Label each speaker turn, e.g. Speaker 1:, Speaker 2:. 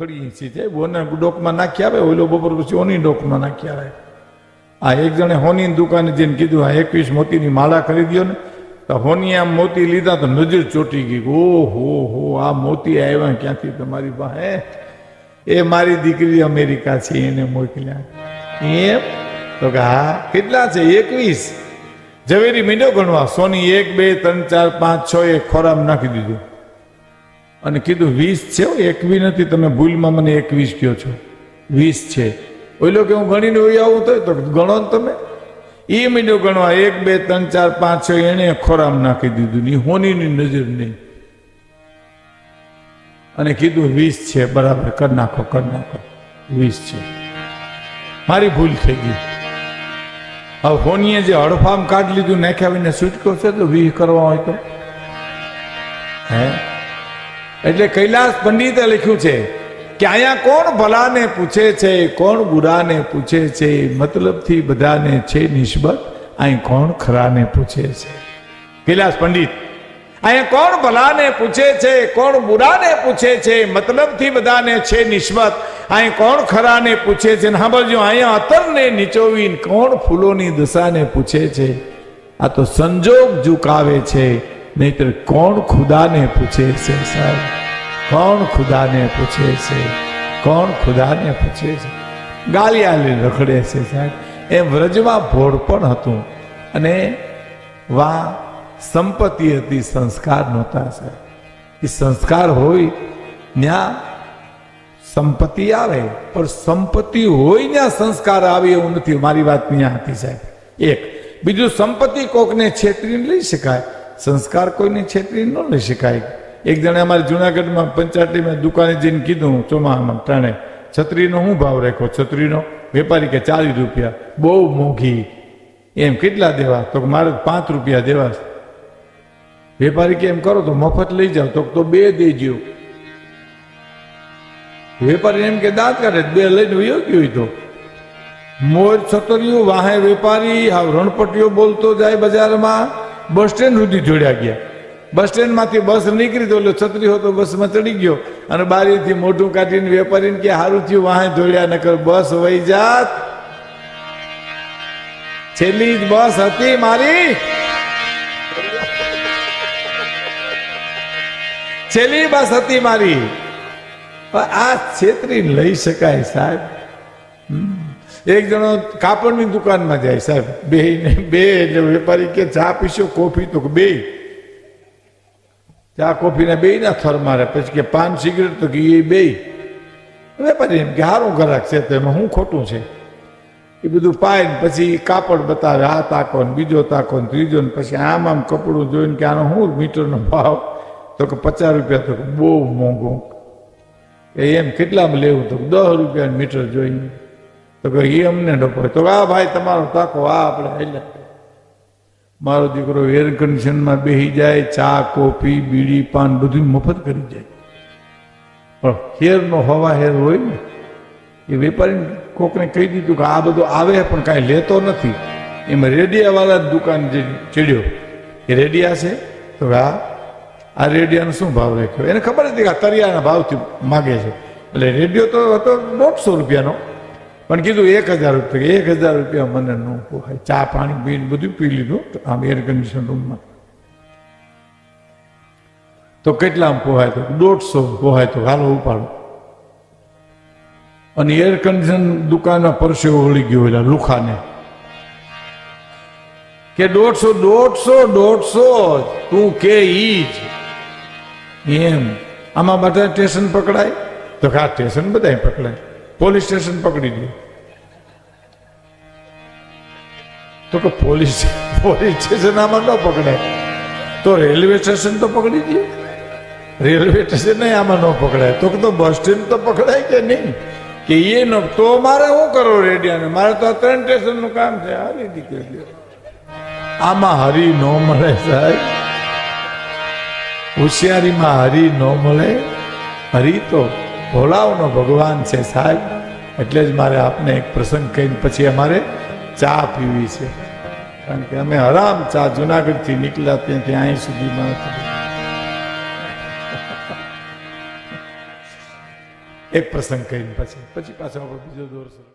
Speaker 1: રખડીએ છીએ જે ઓને ડોકમાં નાખી આવે, ઓલો બપોર પછી ઓની ડોકમાં નાખી આવે. આ એક જણે હોની દુકાને જઈને કીધું, આ એકવીસ મોતીની માળા ખરીદ્યો ને, તો હોની આમ મોતી લીધા તો નજર ચોટી ગઈ ઓ હો હો, આ મોતી આવ્યા ક્યાંથી તમારી પાસે? એ મારી દીકરી અમેરિકા છે, એને મોકલ્યા. એમ? તો કે, હા, કેટલા છે? એકવીસ. ઝવેરી મીંડો ગણવા, સોની એક, બે, ત્રણ, ચાર, પાંચ, છ એ ખોરામ નાખી દીધું. અને કીધું, વીસ છે એકવી નથી, તમે ભૂલમાં મને એકવીસ કહો છો. વીસ છે. ઓઈલો કે, હું ગણીને ઓઈ આવું તો તો ગણો ને તમે. એ મીંડો ગણવા એક, બે, ત્રણ, ચાર, પાંચ, છ, એને ખોરામ નાખી દીધું ની હોનીની નજર નહીં. અને કીધું, વીસ છે, બરાબર, કરી નાખો કરી નાખો. વીસ છે. મારી ભૂલ થઈ ગઈ. હવે હોનીએ જે હડફામ કાઢી લીધું, નાખ્યા વિને છૂટકો છે તો વીહ કરવા હોય તો? હે? એટલે કૈલાસ પંડિતે લખ્યું છે કે અહીંયા કોણ ભલાને પૂછે છે, કોણ બુરાને પૂછે છે, મતલબથી બધાને છે નિસ્બત, અહીં કોણ ખરાને પૂછે છે? કૈલાસ પંડિત, અહીંયા કોણ ભલાને પૂછે છે, કોણ બુરાને પૂછે છે, મતલબથી બધાને છે નિસ્બત, અહીં કોણ ખરાને પૂછે છે? ને સાંભળજો, અહીંયા અતરને નીચોવીને કોણ ફૂલોની દશાને પૂછે છે? આ તો સંજોગ ઝુકાવે છે. નહીતર કોણ ખુદાને પૂછે છે સાહેબ? કોણ ખુદાને પૂછે છે? કોણ ખુદાને પૂછે છે? ગાલિયાલી રખડે છે સાહેબ. એમ વ્રજમાં ભોળ પણ હતું અને વા સંપત્તિ હતી, સંસ્કાર નહોતા સાહેબ. એ સંસ્કાર હોય ત્યાં સંપત્તિ આવે, પણ સંપત્તિ હોય ત્યાં સંસ્કાર આવે એવું નથી. મારી વાત ત્યાં હતી સાહેબ. એક. બીજું સંપત્તિ કોકને છેતરીને લઈ શકાય. સંસ્કાર કોઈને છેતરી ન લઈ શકાય. એક જણે અમારે જુનાગઢમાં પંચાયતીમાં દુકાને જઈને કીધું, ચોમાહામાં, ટાણે, છત્રીનો શું ભાવ રાખ્યો? છત્રીનો? વેપારી કે ચાલીસ રૂપિયા? બહુ મોંઘી. એમ કેટલા દેવા? તો મારે પાંચ રૂપિયા દેવા. વેપારી કે, એમ કરો તો મફત લઈ જાઓ. તો તો બે દેજો. વેપારી એમ કે, દાંત કાઢે બે લઈને વયો ઈ તો. મોર છતરીઓ વાહે વેપારી, આવ રણપટીઓ બોલતો જાય બજારમાં. બસ સ્ટેન્ડ સુધી જોડ્યા ગયા. બસ સ્ટેન્ડમાંથી બસ નીકળી તો એટલે છત્રી હતો બસમાં ચડી ગયો અને બારીથી મોઢું કાઢીને વેપારીને કે હારું થયું, વાહે જોડ્યા નકર બસ વહી જાત. છેલ્લી જ બસ હતી મારી. છેલ્લી બસ હતી મારી. આ છેતરી લઈ શકાય સાહેબ. એક જણો કાપડની દુકાનમાં જાય સાહેબ બે બે એટલે વેપારી કે ચા પીશો, કોફી તો બે. ચા, કોફીના બે ના થર મારે, પછી કે પાન, સિગરેટ તો કે એ બે. વેપારી એમ કે સારું ગ્રાહક છે તો એમાં શું ખોટું છે? એ બધું પાય ને પછી કાપડ બતાવે, આ તાકો ને બીજો તાકો ને ત્રીજો ને પછી આમ આમ કપડું જોઈને કે આનો શું મીટરનો ભાવ? તો કે પચાસ રૂપિયા તો બહુ મોંઘું. એમ કેટલામાં લેવું તો દસ રૂપિયા મીટર જોઈએ તો કે એ અમને ડપો તો આ ભાઈ, તમારો તાકો આ આપણે એટલે મારો દીકરો એર કન્ડિશનમાં બેસી જાય, ચા, કોફી, બીડી, પાન બધું મફત કરી જાય. પણ હેરનો હવા હેર હોય ને, એ વેપારી કોકને કહી દીધું કે આ બધું આવે પણ કાંઈ લેતો નથી. એમાં રેડિયાવાળા જ દુકાન જે ચડ્યો, એ રેડિયા છે? તો આ આ રેડિયાનો શું ભાવ રાખ્યો? એને ખબર હતી કે આ તરિયાના ભાવથી માગે છે. એટલે રેડિયો તો હતો દોઢસો રૂપિયાનો. પણ કીધું એક હજાર રૂપિયા, એક હજાર રૂપિયા મને ન પોહાય ચા, પાણી, પીને બધું પી લીધું આમ એર કન્ડિશન રૂમમાં તો કેટલામાં પોહાય તો? દોઢસો પોહાય તો હાલો ઉપાડો. અને એર કન્ડિશન દુકાનના પરસેવો વળી ગયો એટલે લુખાને. કે દોઢસો દોઢસો દોઢસો તું કે ઈ જ. એમ. આમાં બધા સ્ટેશન પકડાય? તો આ સ્ટેશન બધા પકડાય. પોલીસ સ્ટેશન પકડી દે તો કે પોલીસ પોલીસ સ્ટેશન આમાં ન પકડાય. તો રેલવે સ્ટેશન તો પકડી દે રેલવે સ્ટેશન આમાં ન પકડાય. તો કે તો બસ સ્ટેન્ડ તો પકડાય કે નહીં? કે એ ન, તો મારે શું કરો રેડિયાને મારે તો ત્રણ સ્ટેશનનું કામ છે. હારી દીકરી આમાં હરી ન મળે સાહેબ. હોશિયારીમાં હરી ન મળે. હરી તો ભોળાઓનો ભગવાન છે સાહેબ. એટલે જ મારે આપને એક પ્રસંગ કહીને પછી અમારે ચા પીવી છે. કારણ કે અમે હરામ ચા જુનાગઢથી નીકળ્યા ત્યાંથી અહીં સુધીમાં એક પ્રસંગ કહીને પછી પછી પાછો આપણે બીજો દોર શરૂ